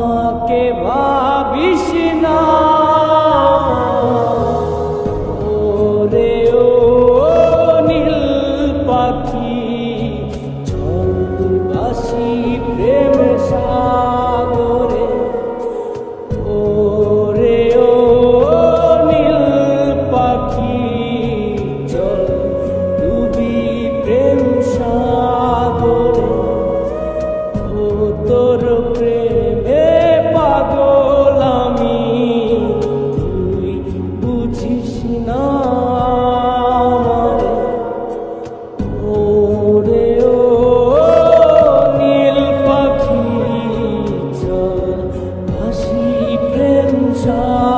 আমাকে ভাবিস না। নীল পাখি প্রেম নীল পাখি প্রেম ও তোর প্রেম song.